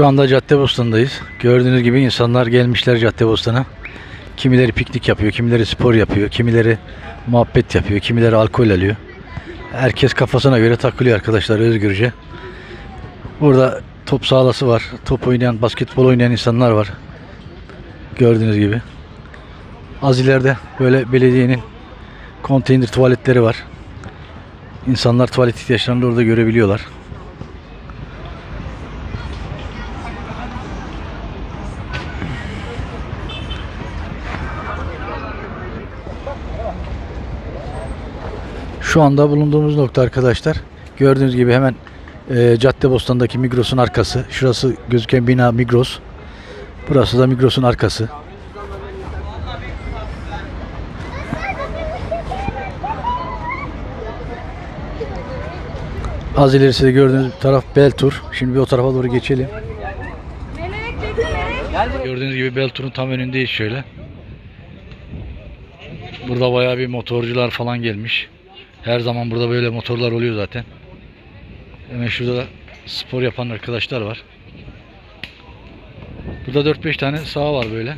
Şu anda Caddebostan'dayız. Gördüğünüz gibi insanlar gelmişler Caddebostan'a. Kimileri piknik yapıyor, kimileri spor yapıyor, kimileri muhabbet yapıyor, kimileri alkol alıyor. Herkes kafasına göre takılıyor arkadaşlar özgürce. Burada top sahası var. Top oynayan, basketbol oynayan insanlar var. Gördüğünüz gibi. Az ileride böyle belediyenin konteyner tuvaletleri var. İnsanlar tuvalet ihtiyaçlarını da orada görebiliyorlar. Şu anda bulunduğumuz nokta arkadaşlar. Gördüğünüz gibi hemen e, Caddebostan'daki Migros'un arkası. Şurası gözüken bina Migros. Burası da Migros'un arkası. Az ilerisi de gördüğünüz taraf Beltur. Şimdi bir o tarafa doğru geçelim. Gördüğünüz gibi Beltur'un tam önündeyiz şöyle. Burada bayağı bir motorcular falan gelmiş. Her zaman burada böyle motorlar oluyor zaten. Hemen şurada da spor yapan arkadaşlar var. Burada 4-5 tane saha var böyle.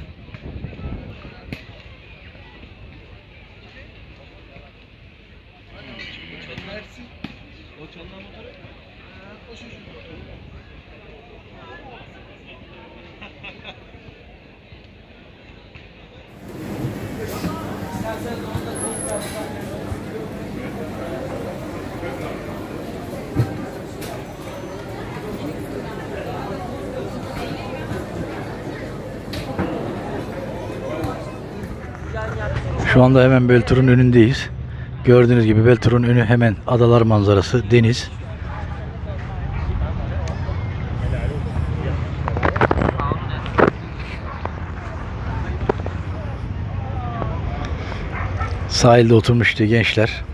Şu anda hemen Beltur'un önündeyiz. Gördüğünüz gibi Beltur'un önü hemen adalar manzarası, deniz. Sahilde oturmuş işte gençler.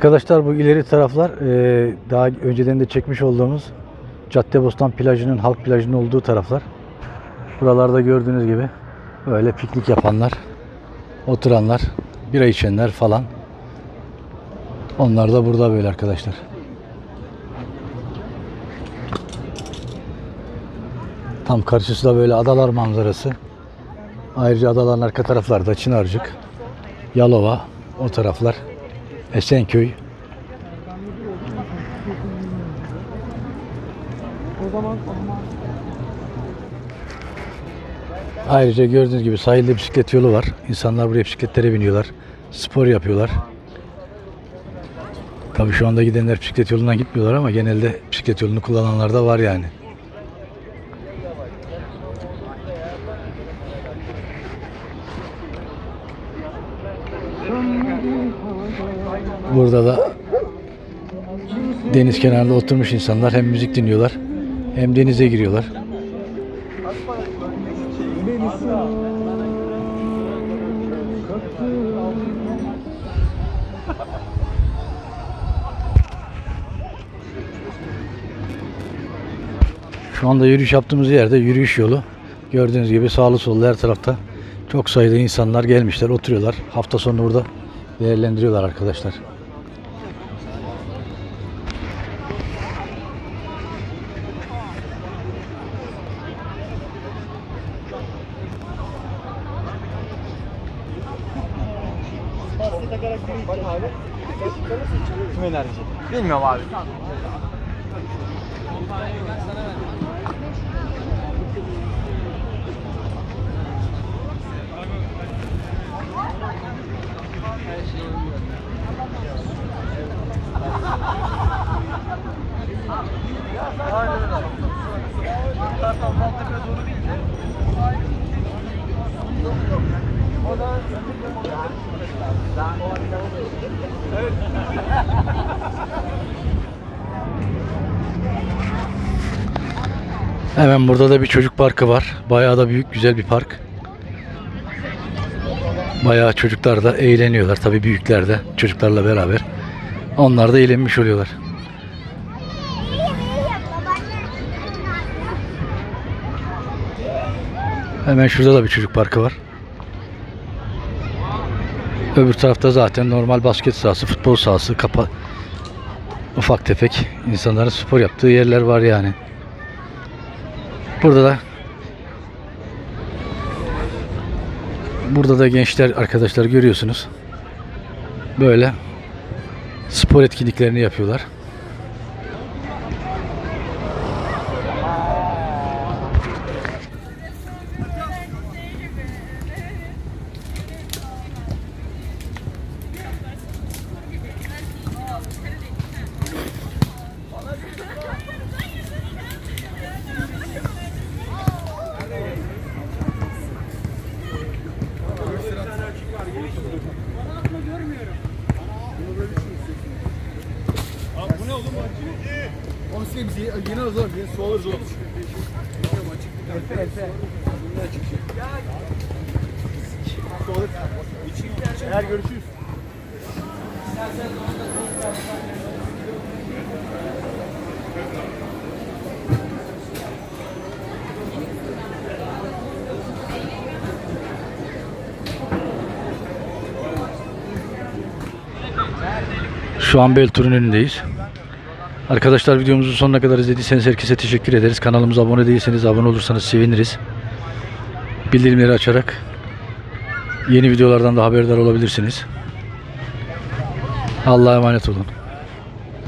Arkadaşlar bu ileri taraflar e, daha önceden de çekmiş olduğumuz Caddebostan plajının halk plajının olduğu taraflar. Buralarda gördüğünüz gibi böyle piknik yapanlar, oturanlar, bira içenler falan. Onlar da burada böyle arkadaşlar. Tam karşısı da böyle adalar manzarası. Ayrıca adaların arka taraflarda Çınarcık, Yalova, o taraflar, Esenköy. Ayrıca gördüğünüz gibi sahilde bisiklet yolu var. İnsanlar buraya bisikletlere biniyorlar. Spor yapıyorlar. Tabii şu anda gidenler bisiklet yolundan gitmiyorlar ama genelde bisiklet yolunu kullananlar da var yani. Burada da deniz kenarında oturmuş insanlar hem müzik dinliyorlar hem denize giriyorlar. Şu anda yürüyüş yaptığımız yerde yürüyüş yolu. Gördüğünüz gibi sağlı sollu her tarafta çok sayıda insanlar gelmişler, oturuyorlar. Hafta sonu burada değerlendiriyorlar arkadaşlar. Kim enerji? Bilmiyorum abi. Hemen burada da bir çocuk parkı var. Bayağı da büyük, güzel bir park. Bayağı çocuklar da eğleniyorlar. Tabii büyükler de çocuklarla beraber. Onlar da eğlenmiş oluyorlar. Hemen şurada da bir çocuk parkı var. Öbür tarafta zaten normal basket sahası, futbol sahası, kapa ufak tefek insanların spor yaptığı yerler var yani. Burada da Burada da gençler arkadaşlar görüyorsunuz. Böyle spor etkinliklerini yapıyorlar. Size bizi yine zaman su alırız o. Eğer görüşürüz. Şu an Beltur'un önündeyiz. Arkadaşlar videomuzu sonuna kadar izlediyseniz herkese teşekkür ederiz. Kanalımıza abone değilseniz abone olursanız seviniriz. Bildirimleri açarak yeni videolardan da haberdar olabilirsiniz. Allah'a emanet olun.